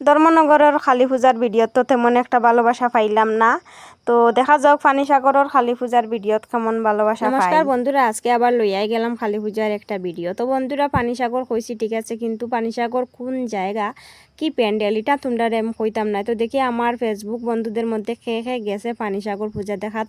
ধর্মনগরের কালী পূজার ভিডিওত তো তেমন একটা ভালোবাসা পাইলাম না। তো দেখা যাক ফানি সাগরের কালী পূজার ভিডিওত কেমন ভালোবাসা নমস্কার বন্ধুরা আজকে আবার লইয়াই গেলাম কালী পূজার একটা ভিডিও তো বন্ধুরা পানি সাগর কইছি ঠিক আছে কিন্তু পানি সাগর কোন জায়গা? কি প্যান্ডেল এটা তোমরা রেম কইতাম না। তো দেখি আমার ফেসবুক বন্ধুদের মধ্যে খেয়ে খেয়ে গেছে পানি সাগর পূজা দেখাত,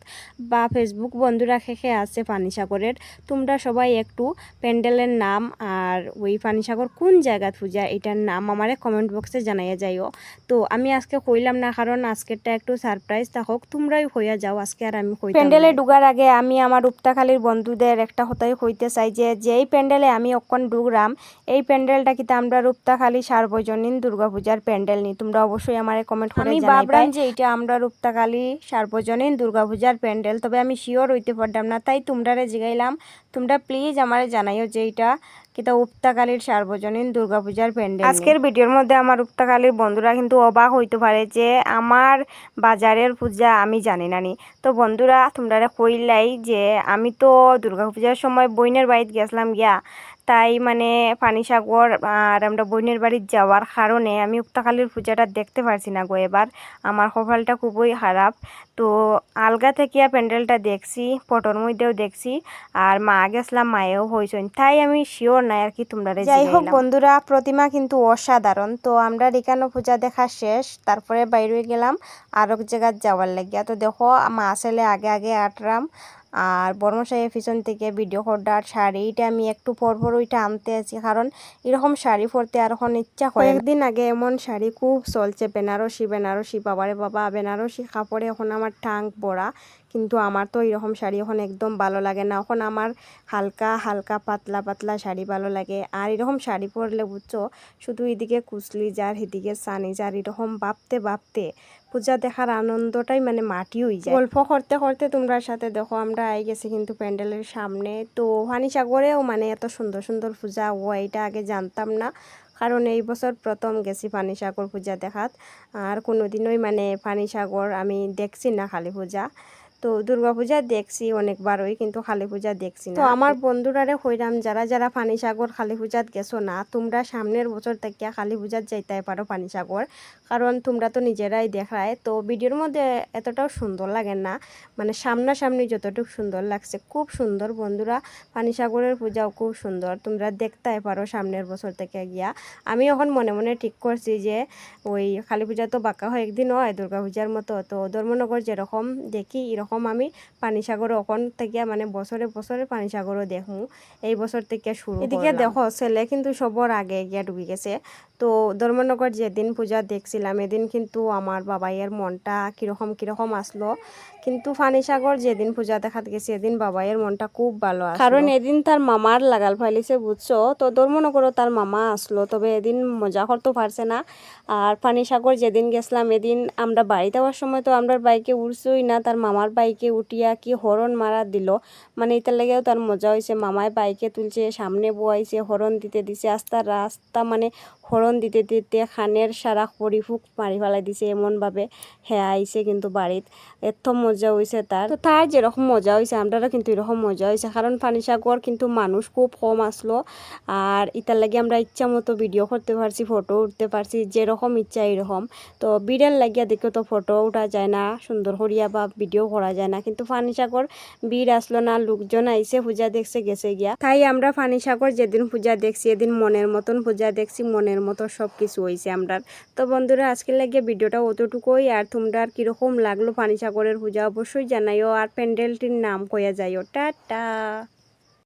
বা ফেসবুক বন্ধুরা খেয়ে খেয়ে আছে পানি সাগরের। তোমরা সবাই একটু প্যান্ডেলের নাম আর ওই পানি সাগর কোন জায়গাত পূজা, এটার নাম আমারে কমেন্ট বক্সে জানাইয়া যাইও। তো আমি আজকে কইলাম না, কারণ আজকেরটা একটু সারপ্রাইজ থাকুক তোমরাই হইয়া যাও, আজকে আর আমি কই প্যান্ডেলে ডুগার আগে আমি আমার উপতাখালীর বন্ধুদের একটা হতাই কইতে চাই যে, যেই প্যান্ডেলে আমি অক্ষণ ডুগরাম এই প্যান্ডেলটা কিন্তু আমরা রূপতাখালী সার্বজনীন দুর্গাপূজার প্যান্ডেল নি তোমরা অবশ্যই আমারে কমেন্ট করে আমি ভাবলাম যে এটা আমরা রূপতাখালী সার্বজনীন দুর্গাপূজার প্যান্ডেল তবে আমি শিওর হইতে পারতাম না তাই তোমরারে জিগাইলাম। তোমরা প্লিজ আমারে জানাইও যে এটা কিতা উপতাকালীর সার্বজনীন দুর্গাপূজার প্যান্ডেল আজকের ভিডিওর মধ্যে আমার উপতাকালীর বন্ধুরা কিন্তু অবাক হইতে পারে যে আমার বাজারের পূজা আমি জানি নানি তো বন্ধুরা তোমরা কইলাই যে আমি তো দুর্গাপূজার সময় বইনের বাড়িতে গেছিলাম গিয়া তাই মানে পানিসাগর আর আমরা বোনের বাড়ির যাওয়ার কারণে আমি উক্তাকালীর পূজাটা দেখতে পারছি না গো এবার। আমার কপালটা খুবই খারাপ। তো আলগা থেকে প্যান্ডেলটা দেখছি ফটোর মধ্যেও দেখছি আর মা গেছিলাম মায়েও হয়েছেন তাই আমি শিওর নাই আর কি তোমরা যাই হোক বন্ধুরা প্রতিমা কিন্তু অসাধারণ। তো আমরা রিকানো পূজা দেখা শেষ তারপরে বাইরে গেলাম আর এক জায়গায় যাওয়ার লাগিয়া। তো দেখো মা ছেলে আগে আগে আটরাম। আর বর্মশাইয়ের পিছন থেকে ভিডিও করডার শাড়ি, এটা আমি একটু পর পর ওইটা আনতে আছি। কারণ এরকম শাড়ি পরতে আর এখন ইচ্ছা হয় একদিন আগে এমন শাড়ি খুব চলছে, বেনারসি বেনারসি, বাবারে বাবা, বেনারসি কাপড়ে এখন আমার টাঙ্ক বড়া কিন্তু আমার তো এরকম শাড়ি এখন একদম ভালো লাগে না। এখন আমার হালকা হালকা, পাতলা পাতলা শাড়ি ভালো লাগে। আর এরকম শাড়ি পরলে বুঝছ, শুধু এদিকে কুচলি যার এদিকে সানি যার, এরকম ভাবতে ভাবতে পূজা দেখার আনন্দটাই মানে মাটি হয়ে যায়। গল্প করতে করতে তোমরা সাথে দেখো, আমরা আই গেছি কিন্তু প্যান্ডেলের সামনে। তো সাগরেও মানে এত সুন্দর সুন্দর পূজা, ও এটা আগে জানতাম না। কারণ এই বছর প্রথম গেছি পানি সাগর পূজা দেখাত। আর কোনোদিনই মানে পানি সাগর আমি দেখছি না খালি পূজা। তো দুর্গাপূজা দেখছি অনেকবারই কিন্তু কালী পূজা দেখছি না। তো আমার বন্ধুরারে হইরাম যারা যারা পানিসাগর কালী পূজাত গেছো না তোমরা সামনের বছর থেকে কালী পূজাত যাইতে পারো পানিসাগর কারণ তোমরা তো নিজেরাই দেখায়। তো ভিডিওর মধ্যে এতটাও সুন্দর লাগে না মানে সামনাসামনি যতটুকু সুন্দর লাগছে খুব সুন্দর বন্ধুরা। পানিসাগরের পূজাও খুব সুন্দর তোমরা দেখতে পারো সামনের বছর থেকে গিয়া। আমি এখন মনে মনে ঠিক করছি যে ওই কালী পূজা তো বাঁকা হয় একদিন হয় দুর্গা পূজার মতো। তো ধর্মনগর যেরকম দেখি এরকম এরকম আমি পানিসাগর ওখান থেকে মানে বছরে বছরে পানিসাগরও দেখমু এই বছর থেকে শুরু এদিকে দেখো ছেলে কিন্তু সবর আগে গিয়া ডুবি গেছে। তো ধর্মনগর যেদিন পূজা দেখছিলাম, এদিন কিন্তু আমার বাবাইয়ের মনটা কীরকম কীরকম আসলো। কিন্তু ফানিসাগর যেদিন পূজা দেখাতে গেছি, এদিন বাবাইয়ের মনটা খুব ভালো কারণ এদিন তার মামার লাগাল ফাইলিছে, বুঝছ? তো ধর্মনগরও তার মামা আসলো, তবে এদিন মজা করতে পারছে না। আর ফানিসাগর যেদিন গেছিলাম, এদিন আমরা বাড়ি যাওয়ার সময় তো আমরা বাইকে উঠছই না, তার মামার বাইকে উঠিয়া কি হরণ মারা দিল। মানে এটার লেগেও তার মজা হয়েছে মামায় বাইকে তুলছে, সামনে বোয়াইছে, হরণ দিতে দিছে, আস্তা রাস্তা মানে হরণ দিতে দিতে খানের সারা পরিফুক মারি ফেলাই দিছে এমনভাবে হ্যাঁ আইছে কিন্তু বাড়িত এত মজা হয়েছে তার তো তার যেরকম মজা হয়েছে আমরারও কিন্তু এরকম মজা হয়েছে কারণ পানিসাগর কিন্তু মানুষ খুব কম আসলো আর ইতার লাগে আমরা ইচ্ছা মতো ভিডিও করতে পারছি ফটো উঠতে পারছি যেরকম ইচ্ছা এরকম তো বিড়াল লাগিয়া দেখে তো ফটো উঠা যায় না সুন্দর করিয়া বা ভিডিও করা যায় না। কিন্তু পানিসাগর ভিড় আসলো না, লোকজন আইসে পূজা দেখছে, গেছে গিয়া। তাই আমরা পানিসাগর যেদিন পূজা দেখছি, এদিন মনের মতন পূজা দেখছি, মনের মনের মতো সব কিছু হয়েছে আমরা তো বন্ধুরা আজকে লাগিয়ে ভিডিওটা অতটুকুই। আর তোমরা আর কীরকম লাগল পানি সাগরের পূজা অবশ্যই জানাইও। আর প্যান্ডেলটির নাম কয়া যাইও। টাটা!